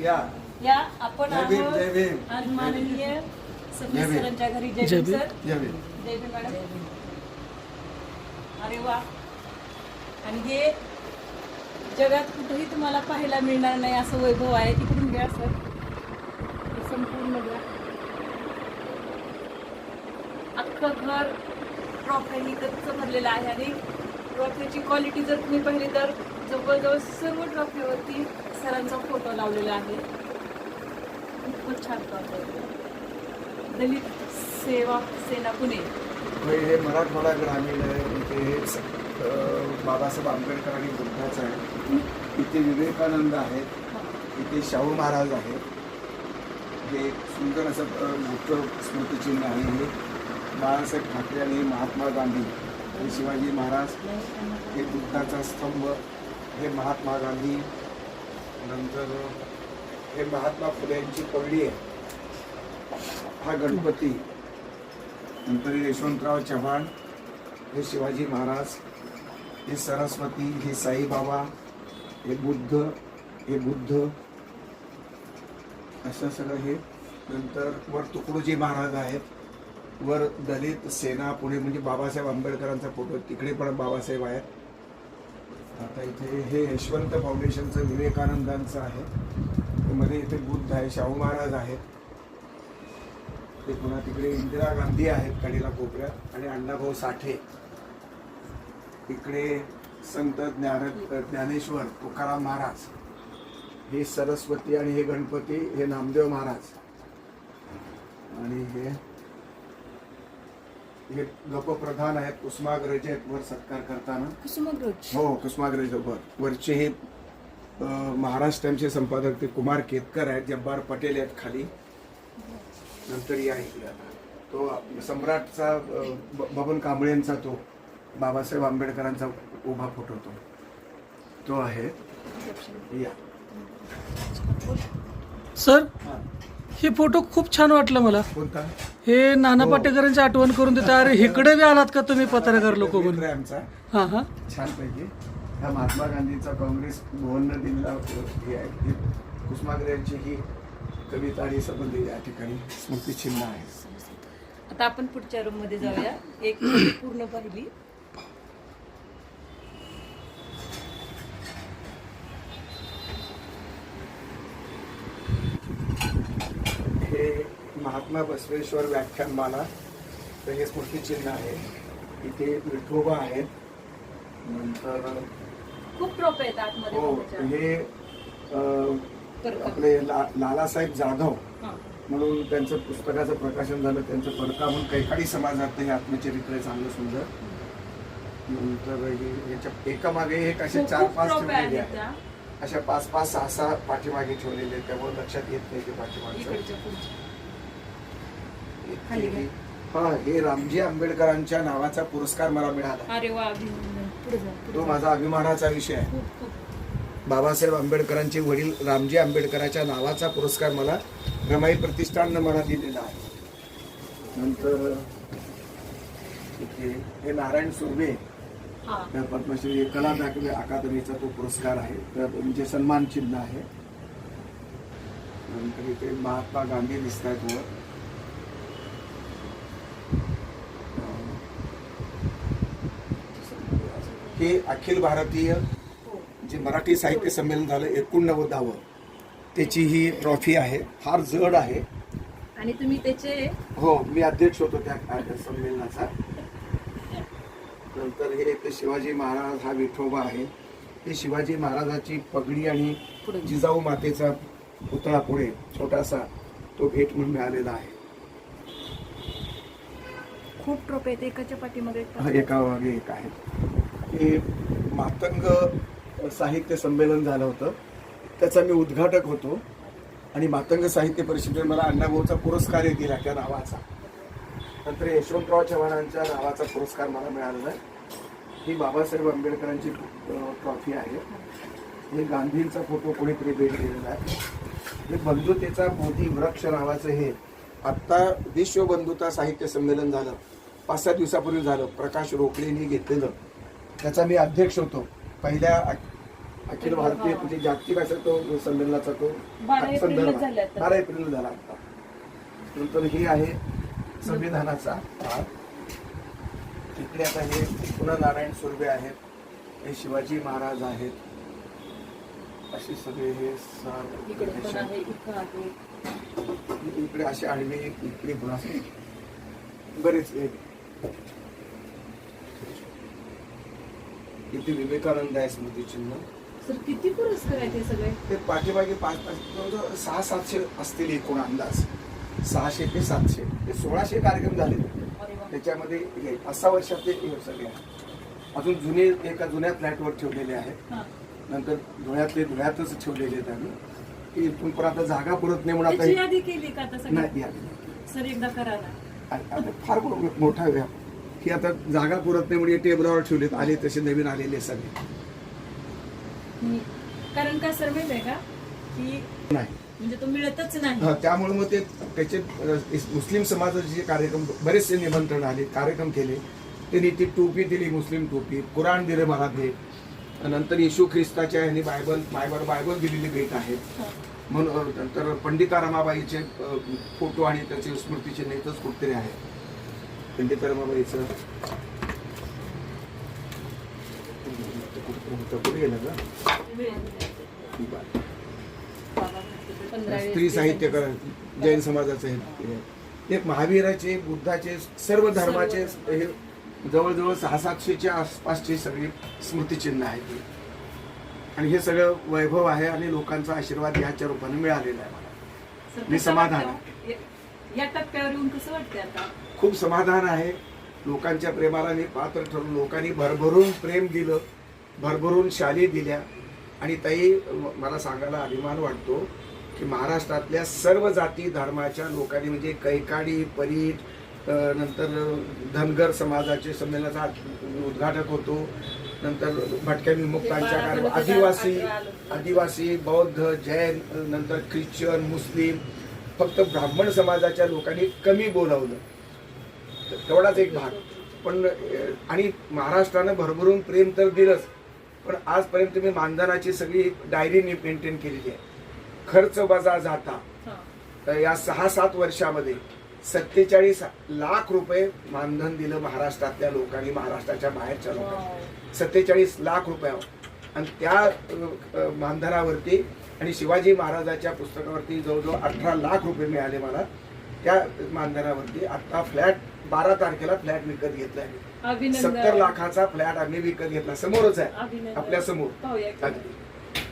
या या आपण जय भीम, जय आहोत भीम. आज माननीय जय सतीश भीम. सरांच्या घरी जय जय भीम भीम. सर या. जय भीम मॅडम अरे वा आणि हे जगात कुठेही तुम्हाला पाहायला मिळणार नाही असं वैभव आहे तिकडून घ्या सर हे संपूर्ण घ्या अख्खं घर ट्रॉफीनी कच्च भरलेलं आहे आणि ट्रॉफीची क्वालिटी जर तुम्ही पाहिली तर जवळजवळ सर्व ट्रॉफीवरती सरांचा फोटो लावलेला आहे. खूपच छान ट्रॉफी. दलित सेवा सेना पुणे. हे मराठवाडा ग्रामीण आहे. हे अं, बाबासाहेब आंबेडकर आणि बुद्धाचं आहे. इथे विवेकानंद आहेत. इथे शाहू महाराज आहेत. हे एक सुंदर असं मोठं स्मृतिचिन्ह आहे. हे बाळासाहेब ठाकरे आणि महात्मा गांधी. आणि शिवाजी महाराज हे बुद्धाचा स्तंभ हे महात्मा गांधी नंतर हे महात्मा फुले यांची पगडी आहे. हा गणपती नंतर यशवंतराव चव्हाण हे शिवाजी महाराज हे सरस्वती हे साईबाबा हे बुद्ध हे बुद्ध असं सगळं हे नंतर वर तुकडोजी महाराज आहेत. वर दलित सेना पुणे म्हणजे बाबासाहेब आंबेडकरांचा फोटो तिकडे पण बाबासाहेब आहेत. आता इथे हे यशवंत फाउंडेशनचं विवेकानंदांचं आहे. मध्ये इथे बुद्ध आहे शाहू महाराज आहेत. ते पुन्हा तिकडे इंदिरा गांधी आहेत कडेला कोपऱ्यात आणि अण्णाभाऊ साठे. इकडे संत ज्ञान ज्ञानेश्वर तुकाराम महाराज. हे सरस्वती आणि हे गणपती हे नामदेव महाराज. आणि हे हे लोकप्रधान आहेत कुसुमाग्रज आहेत वर सत्कार करताना. कुसुमग्रज? हो कुसुमाग्रज वर वरचे हे अं, महाराष्ट्रांचे संपादक ते कुमार केतकर आहेत जब्बार पटेल आहेत खाली. नंतर या इकडे आता. तो सम्राटचा बबन कांबळेंचा तो बाबासाहेब आंबेडकरांचा उभा फोटो तो. तो आहे. या. सर हा. हे फोटो खूप छान वाटलं मला. कोणता? हे नाना हो. पाटेकरांची आठवण करून देता अरे इकडे बी आलात का तुम्ही पत्रकार लोक मित्र म्हणून आमचा. हा हा. छानपैकी. हा महात्मा गांधीचा काँग्रेस भवननं दिलेला हे आहे. हे कुसुमाग्रजांची ही कविता आणि संबंध या ठिकाणी स्मृतिचिन्ह आहे. आता आपण पुढच्या रूममध्ये जाऊया. एक पूर्ण पाहिली हे महात्मा बसवेश्वर व्याख्यानमाला तर हे स्मृतिचिन्ह आहे इथे विठोबा आहेत नंतर खूप आतमध्ये हो. हे अं. आपले ला लालासाहेब जाधव हा. म्हणून त्यांचं पुस्तकाचं प्रकाशन झालं त्यांचं परका म्हणून कैकाडी समाजात हे आत्मचरित्र आहे चांगलं सुंदर नंतर हे- याच्या एकामागे एक असे खूप- चार खूप पाच ठेवलेले आहेत आहेत त्या अशा पाच पाच सहा सहा पाठीमागे ठेवलेले आहेत त्यामुळे लक्षात येत नाही ते पाठीमागचं इकडच्या पुढच्या खाली घे. हा हे रामजी आंबेडकरांच्या नावाचा पुरस्कार मला मिळाला. अरे वा तो. माझा अभिमानाचा विषय आहे. बाबासाहेब आंबेडकरांचे वडील रामजी आंबेडकरांच्या नावाचा पुरस्कार मला रमाई प्रतिष्ठाननं मला दिलेला आहे. नंतर इथे हे नारायण सुर्वे हा. त्या पद्मश्री कला दाखले अकादमीचा तो पुरस्कार आहे. तर म्हणजे सन्मान चिन्ह आहे. नंतर इथे महात्मा गांधी दिसत आहेत वर. हे अखिल भारतीय जे मराठी साहित्य संमेलन झालं एकोणनव्वदावं त्याची ही ट्रॉफी आहे. फार जड आहे. आणि तुम्ही त्याचे? हो मी अध्यक्ष होतो त्या संमेलनाचा. नंतर हे ते शिवाजी महाराज हा विठोबा आहे. हे शिवाजी महाराजाची पगडी आणि. जिजाऊ मातेचा पुतळा पुढे छोटासा तो भेट म्हणून मिळालेला आहे. खूप ट्रॉफी आहेत एकाच्या पाठीमागे एक हा एका मागे एक आहे. हे मातंग साहित्य संमेलन झालं होतं. त्याचा मी उद्घाटक होतो. आणि मातंग साहित्य परिषदेने मला अण्णाभाऊचा पुरस्कारही दिला त्या नावाचा. नंतर यशवंतराव चव्हाणांच्या नावाचा पुरस्कार मला मिळालेला आहे. ही बाबासाहेब आंबेडकरांची ट्रॉफी आहे. हे गांधींचा फोटो कोणीतरी भेट दिलेला आहे. हे बंधुतेचा मोदी वृक्ष नावाचं हे. आत्ता विश्व बंधुता साहित्य संमेलन झालं. पाच सात दिवसापूर्वी झालं. प्रकाश रोकडेंनी घेतलेलं. त्याचा मी अध्यक्ष होतो. पहिल्या अखिल भारतीय म्हणजे जागतिक असा तो संमेलनाचा तो संदर्भ. बारा एप्रिल झाला आता. नंतर हे आहे संविधानाचा भाग. इकडे आता हे पुन्हा नारायण सुर्वे आहेत. हे शिवाजी महाराज आहेत. असे सगळे हे सार इकडे असे आडवे इकडे पुन्हा बरेच आहेत. इथे विवेकानंद आहे स्मृतिचिन्ह सर किती पुरस्कार आहेत हे सगळे? ते पाठीमागे पाच पाच जवळजवळ सहा सातशे असतील एकूण अंदाज. सहाशे ते सातशे. ते सोळाशे कार्यक्रम झाले. त्याच्यामध्ये हे पाच सहा वर्षातले हे सगळे आहेत. अजून जुने एका जुन्या फ्लॅटवर ठेवलेले आहेत. नंतर धुळ्यातले धुळ्यातच ठेवलेले आहेत आम्ही. की इथून पण आता जागा पुरत नाही म्हणून आता यादी केली का आता सगळी नाही यादी सर एकदा करा ना. आणि आता फार मोठा व्याप की आता जागा पुरत नाही म्हणजे टेबलावर ठेवलेत आले तसे नवीन आलेले सगळे. कारण का सर माहीत आहे का? की नाही. म्हणजे तो मिळतच नाही. त्यामुळे मग ते त्याचे मुस्लिम समाजाचे जे कार्यक्रम बरेचसे निमंत्रण आले कार्यक्रम केले. त्यांनी ती टोपी दिली मुस्लिम टोपी. कुराण दिले मला भेट. नंतर येशू ख्रिस्ताच्या ह्यांनी बायबल बायबल बायबल दिलेली भेट आहे. म्हणून नंतर पंडिता रमाबाईचे फोटो आणि त्याचे स्मृतीचे नेतच कुठतरी आहे. पंडिता रमाबाईचं कुठे गेलं का. बरं. स्त्री साहित्यकार जैन समाजाचे हे हे महावीराचे बुद्धाचे सर्व धर्माचे हे जवळजवळ सहा सातशेच्या आसपासचे सगळे स्मृतिचिन्ह आहेत हे. आणि हे सगळं वैभव आहे आणि लोकांचा आशीर्वाद ह्याच्या रूपाने मिळालेला आहे मला मी समाधान वाटतं? या- या टप्प्यावर येऊन कसं वाटतंय आता खूप समाधान आहे. लोकांच्या प्रेमाला मी पात्र ठरून लोकांनी भरभरून प्रेम दिलं भरभरून शाली दिल्या. आणि ताई मला सांगायला अभिमान वाटतो की महाराष्ट्रातल्या सर्व जाती धर्माच्या लोकांनी म्हणजे कैकाडी परीट नंतर धनगर समाजाचे संमेलनाचा उद्घाटक होतो. नंतर भटक्या विमुक्तांच्या कार्य आदिवासी. आदिवासी बौद्ध जैन नंतर ख्रिश्चन मुस्लिम फक्त ब्राह्मण समाजाच्या लोकांनी कमी बोलावलं. तेवढाच एक भाग. पण आणि महाराष्ट्रानं भरभरून प्रेम तर दिलंच. पण आजपर्यंत मी मानधनाची सगळी डायरी मेंटेन केलेली आहे. खर्च वजा जाता. तर या सहा सात वर्षामध्ये सत्तेचाळीस लाख रुपये मानधन दिलं महाराष्ट्रातल्या लोकांनी महाराष्ट्राच्या बाहेरच्या लोकांनी. सत्तेचाळीस लाख रुपयावर आणि त्या मानधनावरती आणि शिवाजी महाराजाच्या पुस्तकावरती जवळजवळ अठरा लाख रुपये मिळाले मला त्या मानधनावरती. आता फ्लॅट बारा तारखेला फ्लॅट विकत घेतलाय. सत्तर लाखाचा फ्लॅट आम्ही विकत घेतला. समोरच आहे. आपल्यासमोर.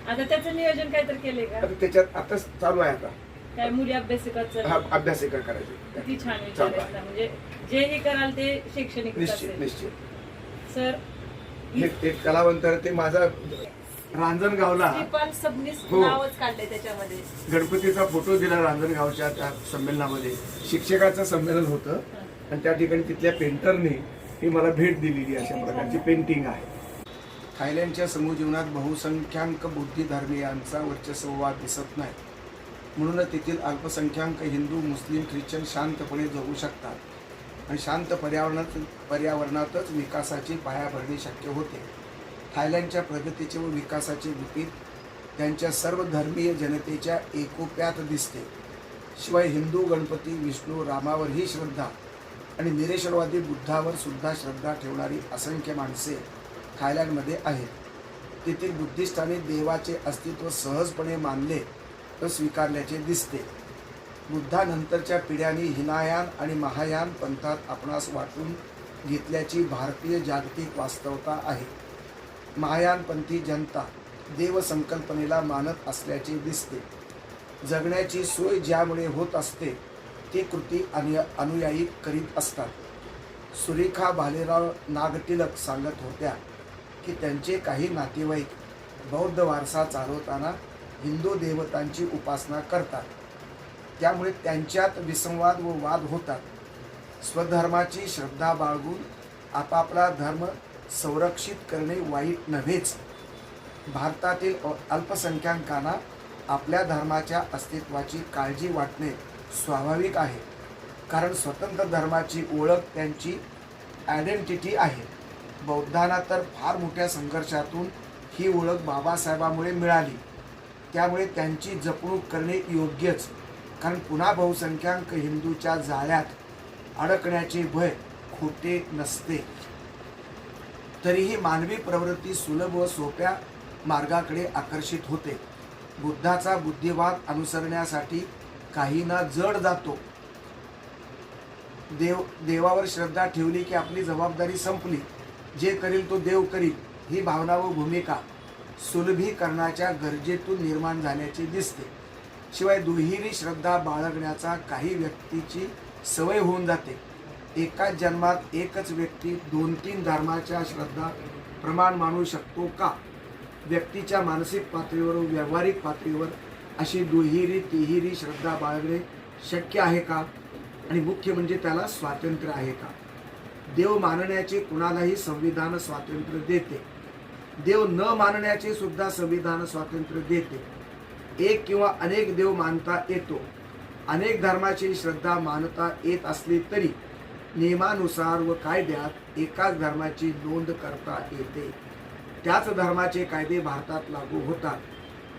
आता त्याचं नियोजन काय तर केलंय का? त्याच्यात आता चालू आहे आता. काय मुली अभ्यासिकाचं? हा अभ्यासिका करायची. किती छान विचार चालू आहेत आहे. ना. म्हणजे जेही कराल ते शैक्षणिक निश्चित निश्चित. सर हे एक कलावंत ते माझा रांजणगावला. हो. गणपतीचा फोटो दिला रांजणगावच्या त्या संमेलनामध्ये. शिक्षकाचं संमेलन होतं. आणि त्या ठिकाणी तिथल्या पेंटरने ही मला भेट दिलेली अशा प्रकारची पेंटिंग आहे. थायलंडच्या समूहजीवनात बहुसंख्याक बुद्धिधर्मीयांचा वर्चस्ववाद दिसत नाही. म्हणूनच तेथील अल्पसंख्याक हिंदू मुस्लिम ख्रिश्चन शांतपणे जगू शकतात आणि शांत पर्यावरणात पर्यावरणातच विकासाची पायाभरणी शक्य होते. थायलंडच्या प्रगतीचे व विकासाचे विपीत त्यांच्या सर्व धर्मीय जनतेच्या एकोप्यात दिसते. शिवाय हिंदू गणपती विष्णू रामावरही श्रद्धा आणि निरेश्वरवादी बुद्धावर सुद्धा श्रद्धा ठेवणारी असंख्य माणसे थायलंडमध्ये आहेत. तेथील बुद्धिस्टांनी देवाचे अस्तित्व सहजपणे मानले व स्वीकारल्याचे दिसते. बुद्धानंतरच्या पिढ्यांनी हिनायान आणि महायान पंथात आपणास वाटून घेतल्याची भारतीय जागतिक वास्तवता आहे. महायानपंथी जनता देवसंकल्पनेला मानत असल्याचे दिसते. जगण्याची सोय ज्यामुळे होत असते ती कृती आणि अनुयायी करीत असतात. सुरेखा भालेराव नागटिलक सांगत होत्या की त्यांचे काही नातेवाईक बौद्ध वारसा चालवताना हिंदू देवतांची उपासना करतात. त्यामुळे त्यांच्यात विसंवाद व वाद होतात. स्वधर्माची श्रद्धा बाळगून आपापला धर्म संरक्षित करणे वाईट नव्हेच. भारतातील अल्पसंख्याकांना आपल्या धर्माच्या अस्तित्वाची काळजी वाटणे स्वाभाविक आहे. कारण स्वतंत्र धर्माची ओळख त्यांची आयडेंटिटी आहे. बौद्धांना तर फार मोठ्या संघर्षातून ही ओळख बाबासाहेबामुळे मिळाली. त्यामुळे त्यांची जपणूक करणे योग्यच. कारण पुन्हा बहुसंख्याक हिंदूच्या जाळ्यात अडकण्याचे भय खोटे नसते. तरीही मानवी प्रवृत्ती सुलभ व सोप्या मार्गाकडे आकर्षित होते. बुद्धाचा बुद्धिवाद अनुसरण्यासाठी काहींना जड जातो. देव देवावर श्रद्धा ठेवली की आपली जबाबदारी संपली. जे करील तो देव करील ही भावना व भूमिका सुलभीकरणाच्या गरजेतून निर्माण झाल्याचे दिसते. शिवाय दुहेरी श्रद्धा बाळगण्याचा काही व्यक्तीची सवय होऊन जाते. एकाच जन्मात एकच व्यक्ती दोन तीन धर्माच्या श्रद्धा प्रमाण मानू शकतो का? व्यक्तीच्या मानसिक पातळीवर व्यावहारिक पातळीवर अशी दुहेरी तिहेरी श्रद्धा बाळगणे शक्य आहे का? आणि मुख्य म्हणजे त्याला स्वातंत्र्य आहे का? देव मानण्याचे कुणालाही संविधान स्वातंत्र्य देते. देव न मानण्याचे सुद्धा संविधान स्वातंत्र्य देते. एक किंवा अनेक देव मानता येतो. अनेक धर्माची श्रद्धा मानता येत असली तरी नियमानुसार व कायद्यात एकाच धर्माची नोंद करता येते. त्याच धर्माचे कायदे भारतात लागू होतात.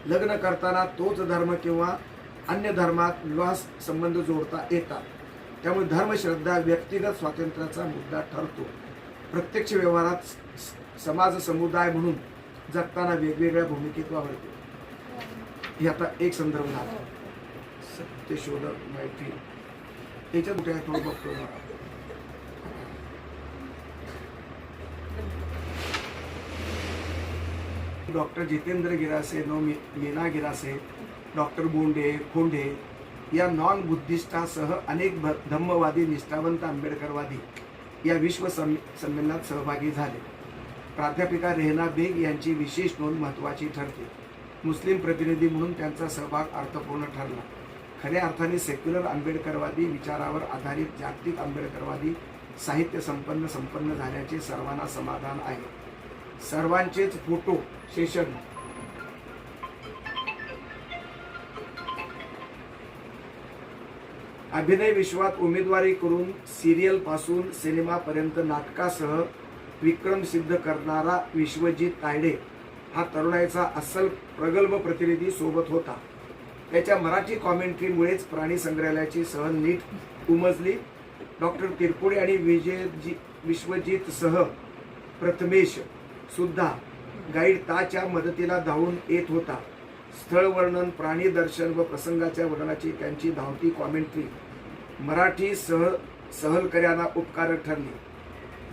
लग्न करताना तोच धर्म किंवा अन्य धर्मात विवाह संबंध जोडता येतात. त्यामुळे धर्मश्रद्धा व्यक्तिगत स्वातंत्र्याचा मुद्दा ठरतो. प्रत्यक्ष व्यवहारात स- स- समाज समुदाय म्हणून जगताना वेगवेगळ्या भूमिकेत वावरते. हे आता एक संदर्भ झाला सत्यशोधक माहिती याच्यात कुठे थोडं बघतो जरा. डॉक्टर जितेंद्र गिरासे नो मी- मीना गिरासे डॉक्टर बोंडे खोंडे या नॉन बुद्धिस्टासह अनेक भ- धम्मवादी निष्ठावंत आंबेडकरवादी या विश्व संमेलनात सहभागी झाले. प्राध्यापिका रेहना बेग यांची विशेष नोंद महत्त्वाची ठरते. मुस्लिम प्रतिनिधी म्हणून त्यांचा सहभाग अर्थपूर्ण ठरला. खऱ्या अर्थाने सेक्युलर आंबेडकरवादी विचारावर आधारित जागतिक आंबेडकरवादी साहित्य संपन्न संपन्न झाल्याचे सर्वांना समाधान आहे. सर्वांचेच फोटो सेशन. अभिनय विश्वात उमेदवारी करून सिरियलपासून सिनेमापर्यंत नाटकासह विक्रम सिद्ध करणारा विश्वजित तायडे हा तरुणाईचा अस्सल प्रगल्भ प्रतिनिधी सोबत होता. त्याच्या मराठी कॉमेंट्रीमुळेच प्राणी संग्रहालयाची सहल नीट उमजली. डॉक्टर तिरपुडे आणि विजयजी विश्वजितसह प्रथमेश सुद्धा गाईड ताच्या मदतीला धावून येत होता. स्थळ वर्णन प्राणी दर्शन व प्रसंगाच्या वर्णनाची त्यांची धावती कॉमेंट्री मराठी सह सहलकऱ्यांना उपकारक ठरली.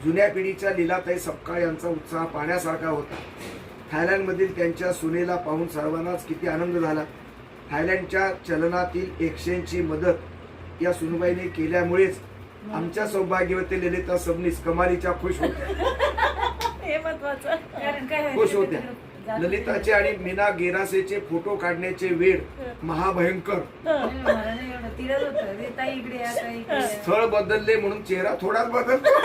जुन्या पिढीच्या लीलाताई सपकाळ यांचा उत्साह पाहण्यासारखा होता. थायलंडमधील त्यांच्या सुनेला पाहून सर्वांनाच किती आनंद झाला. थायलंडच्या चलनातील एक्सचेंजची मदत या सुनबाईने केल्यामुळेच आमच्या सौभाग्यवती ललिता सबनीस कमालीच्या खुश होत्या. हे महत्वाचं. कारण काय खुश होत्या. ललिताचे आणि मीना गेरासेचे फोटो काढण्याचे वेळ महाभयंकर. स्थळ बदलले म्हणून चेहरा थोडाच बदलला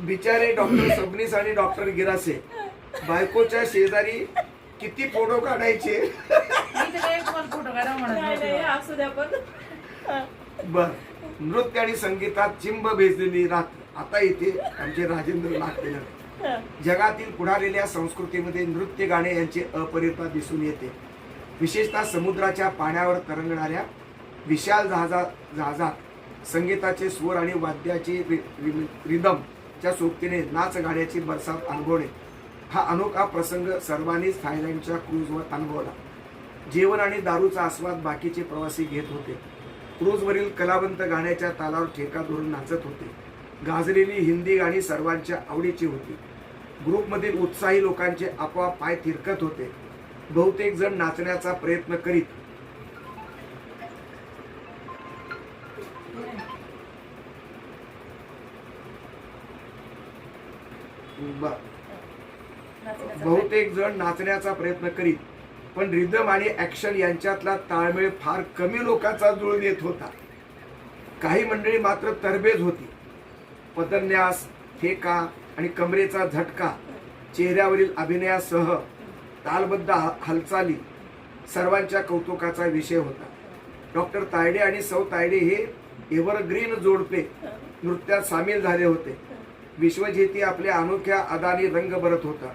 बिचारे डॉक्टर सबनीस आणि डॉक्टर गिरासे. बायकोच्या शेजारी किती फोटो काढायचे? फोटो काढा बर. नृत्य आणि संगीतात चिंब भेजलेली रात्र. आता इथे आमचे राजेंद्र नागतेलर जगातील पुढारलेल्या संस्कृतीमध्ये नृत्य गाणे यांची अपरिता दिसून येते. विशेषतः समुद्राच्या पाण्यावर तरंगणाऱ्या विशाल जहाजा जहाजात संगीताचे स्वर आणि वाद्याची रिदम च्या रिदमच्या सोबतीने नाच गाण्याची बरसात अनुभवणे. हा अनोखा प्रसंग सर्वांनीच थायलंडच्या क्रूजवर अनुभवला. जेवण आणि दारूचा आस्वाद बाकीचे प्रवासी घेत होते. क्रूजवरील कलावंत गाण्याच्या तालावर ठेका धरून नाचत होते. गाजलेली हिंदी गाणी सर्वांच्या आवडीची होती. ग्रुपमधील उत्साही लोकांचे आपोआप पाय थिरकत होते. बहुतेक जण नाचण्याचा प्रयत्न करीत बहुतेक जण नाचण्याचा प्रयत्न करीत पण रिदम आणि ॲक्शन यांच्यातला ताळमेळ फार कमी लोकांचा जुळून येत होता. काही मंडळी मात्र तरबेज होती. पदन्यास ठेका आणि कमरेचा झटका चेहऱ्यावरील अभिनयासह तालबद्ध हा- हालचाली सर्वांच्या कौतुकाचा विषय होता. डॉक्टर तायडे आणि सौ तायडे हे एव्हरग्रीन जोडपे नृत्यात सामील झाले होते. विश्वजेती आपल्या अनोख्या अदानी रंग भरत होता.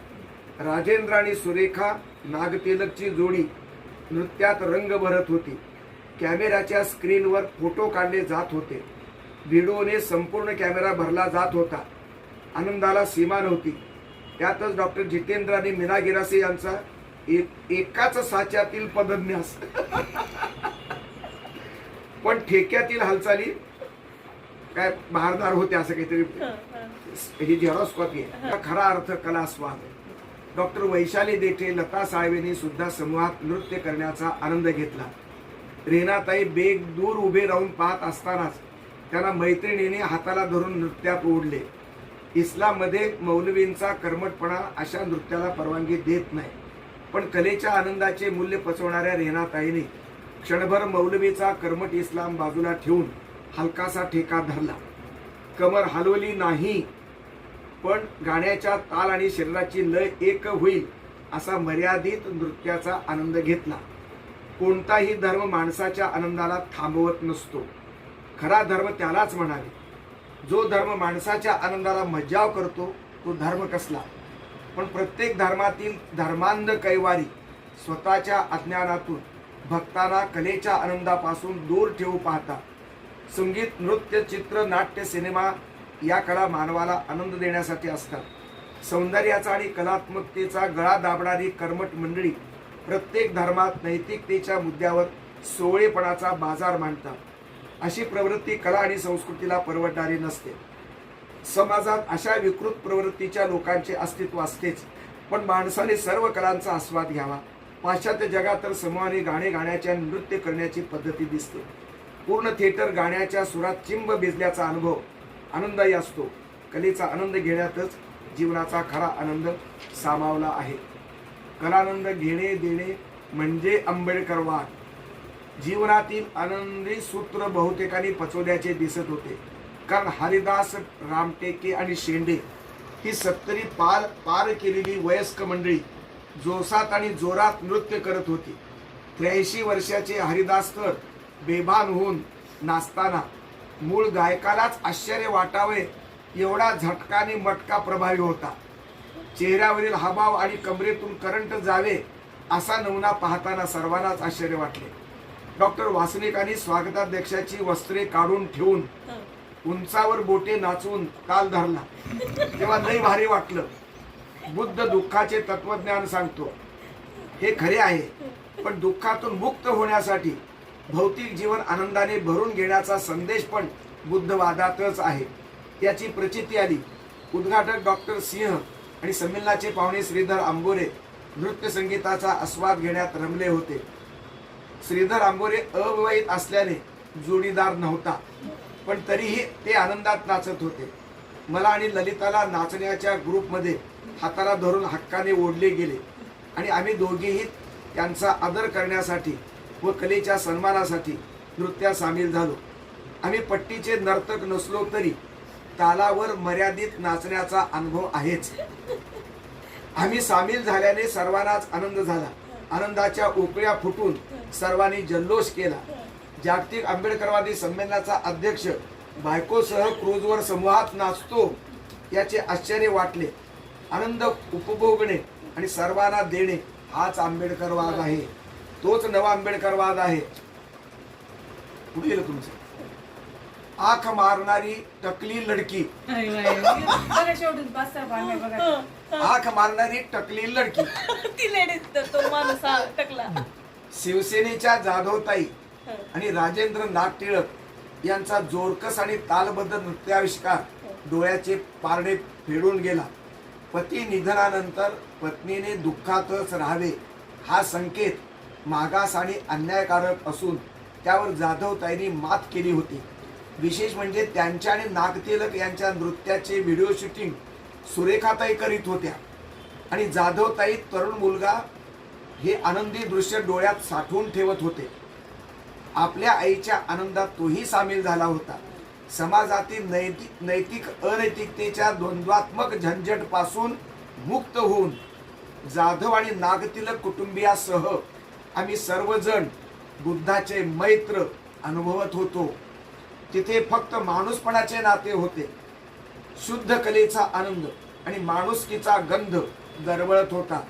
राजेंद्र आणि सुरेखा नागतिलकची जोडी नृत्यात रंग भरत होती. कॅमेऱ्याच्या स्क्रीनवर फोटो काढले जात होते. व्हिडिओने संपूर्ण कॅमेरा भरला जात होता. आनंदाला सीमा नव्हती. त्यातच डॉक्टर जितेंद्र आणि मीना गिरासे यांचा एक एकाच साच्यातील पदन्यास पण ठेक्यातील हालचाली काय बहारदार होते असं काहीतरी ही झेरॉक्स कॉपी आहे. खरा अर्थ कला स्वाद डॉक्टर वैशाली देठे लता साळवेने सुद्धा समूहात नृत्य करण्याचा आनंद घेतला. रेनाताई बेग दूर उभे राहून पाहत असतानाच त्यांना मैत्रिणीने हाताला धरून नृत्यात ओढले. इस्लाममध्ये मौलवींचा कर्मटपणा अशा नृत्याला परवानगी देत नाही पण कलेच्या आनंदाचे मूल्य पचवणाऱ्या रेनाताईने क्षणभर मौलवीचा कर्मट इस्लाम बाजूला ठेवून हलकासा ठेका धरला. कमर हलवली नाही पण गाण्याच्या ताल आणि शरीराची लय एक होईल असा मर्यादित नृत्याचा आनंद घेतला. कोणताही धर्म माणसाच्या आनंदाला थांबवत नसतो. खरा धर्म त्यालाच म्हणावे. जो धर्म माणसाच्या आनंदाला मज्जाव करतो तो धर्म कसला? पण प्रत्येक धर्मातील धर्मांध कैवारी स्वतःच्या अज्ञानातून भक्तांना कलेच्या आनंदापासून दूर ठेवू पाहतात. संगीत नृत्य चित्र नाट्य सिनेमा या कला मानवाला आनंद देण्यासाठी असतात. सौंदर्याचा आणि कलात्मकतेचा गळा दाबणारी कर्मट मंडळी प्रत्येक धर्मात नैतिकतेच्या मुद्द्यावर सोवळेपणाचा बाजार मांडतात. अशी प्रवृत्ती कला आणि संस्कृतीला परवडणारी नसते. समाजात अशा विकृत प्रवृत्तीच्या लोकांचे अस्तित्व असतेच. पण माणसाने सर्व कलांचा आस्वाद घ्यावा. पाश्चात्य जगात तर समूहाने गाणे गाण्याच्या नृत्य करण्याची पद्धती दिसते. पूर्ण थिएटर गाण्याच्या सुरात चिंब भिजल्याचा अनुभव आनंदही असतो. कलेचा आनंद घेण्यातच जीवनाचा खरा आनंद सामावला आहे. कलानंद घेणे देणे म्हणजे आंबेडकरवाद जीवनातील आनंदी सूत्र बहुतेकांनी पचवल्याचे दिसत होते. कारण हरिदास रामटेके आणि शेंडे ही सत्तरी पार पार केलेली वयस्क मंडळी जोसात आणि जोरात नृत्य करत होती. त्र्याऐंशी वर्षाचे हरिदास तर बेभान होऊन नाचताना मूळ गायकालाच आश्चर्य वाटावे एवढा झटकाने मटका प्रभावी होता. चेहऱ्यावरील हावभाव आणि कमरेतून करंट जावे असा नमुना पाहताना सर्वांनाच आश्चर्य वाटले. डॉक्टर वासनिकांनी स्वागताध्यक्षाची वस्त्रे काढून ठेवून उंचावर बोटे नाचून ताल धरला. तेव्हा लई भारी वाटलं. बुद्ध दुःखाचे तत्वज्ञान सांगतो. हे खरे आहे पण दुःखातून मुक्त होण्यासाठी भौतिक जीवन आनंदाने भरून घेण्याचा संदेश पण बुद्धवादातच आहे. त्याची प्रचिती आली. उद्घाटक डॉक्टर सिंह आणि संमेलनाचे पाहुणे श्रीधर आंबोरे नृत्य संगीताचा आस्वाद घेण्यात रमले होते. श्रीधर आंबोरे अविवाहित असल्याने जोडीदार नव्हता पण तरीही ते आनंदात नाचत होते. मला आणि ललिताला नाचण्याच्या ग्रुपमध्ये हाताला धरून हक्काने ओढले गेले आणि आम्ही दोघेही त्यांचा आदर करण्यासाठी व कलेच्या सन्मानासाठी नृत्यात सामील झालो. आम्ही पट्टीचे नर्तक नसलो तरी तालावर मर्यादित नाचण्याचा अनुभव आहेच. आम्ही सामील झाल्याने सर्वांनाच आनंद झाला. आनंदाच्या ओकळ्या फुटून सर्वांनी जल्लोष केला. जागतिक आंबेडकरवादी संमेलनाचा अध्यक्ष बायकोसह क्रूजवर समूहात नाचतो याचे आश्चर्य वाटले. आनंद उपभोगणे आणि सर्वांना देणे हाच आंबेडकरवाद आहे. तोच नवा आंबेडकरवाद आहे. कुठे गेलं तुमचं? आख मारणारी टकली लडकी. आख मारणारी टकली लडकी. ती लेडीज तो माणूस टकला. शिवसेनेच्या जाधवताई आणि राजेंद्र नागटिळक यांचा जोरकस आणि तालबद्ध नृत्याविष्कार डोळ्याचे पारडे फेडून गेला. पती निधनानंतर पत्नीने दुःखातच राहावे हा संकेत मागास आणि अन्यायकारक असून त्यावर जाधवताईंनी मात केली होती. विशेष म्हणजे त्यांच्या आणि नागतिलक यांच्या नृत्याचे व्हिडिओ शूटिंग सुरेखाताई करीत होत्या. आणि जाधवताई तरुण मुलगा हे आनंदी दृश्य डोळ्यात साठवून ठेवत होते. आपल्या आईच्या आनंदात तोही सामील झाला होता. समाजातील नैतिक नैतिक अनैतिकतेच्या द्वंद्वात्मक झंझटपासून मुक्त होऊन जाधव आणि नागतिलक कुटुंबियासह आम्ही सर्वजण बुद्धाचे मैत्र अनुभवत होतो. तिथे फक्त माणूसपणाचे नाते होते. शुद्ध कलेचा आनंद आणि माणुसकीचा गंध दरवळत होता.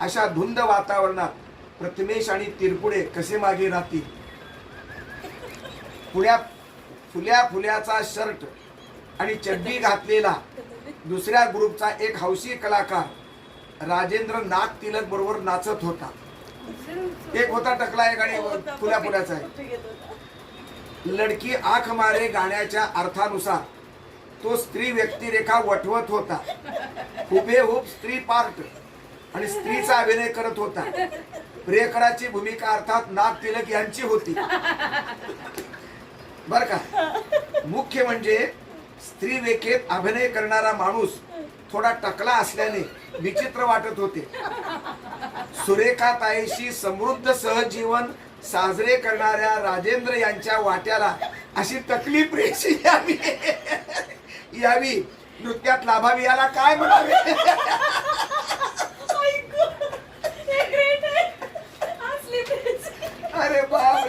अशा धुंद वातावरणात प्रथमेश आणि तिरपुडे कसे मागे राहतील? फुल्या फुल्या फुल्याचा शर्ट आणि चड्डी घातलेला दुसऱ्या ग्रुपचा एक हौशी कलाकार राजेंद्र नाग तिलक बरोबर नाचत होता. एक होता टकला एक आणि फुल्या फुल्याचा आहे लडकी आख मारे गाण्याच्या अर्थानुसार. तो स्त्री व्यक्तिरेखा वठवत होता. हुबेहूब स्त्री पार्ट. आणि स्त्रीचा अभिनय करत होता. प्रियकराची भूमिका अर्थात नाग तिलक यांची होती. बर का? मुख्य म्हणजे स्त्री वेखेत अभिनय करणारा माणूस थोडा टकला असल्याने विचित्र वाटत होते. सुरेखाताईशी समृद्ध सहजीवन साजरे करणाऱ्या राजेंद्र यांच्या वाट्याला अशी तकलीफ रेशी यावी. यावी. नृत्यात लाभावी. याला काय म्हणावे? अरे बाप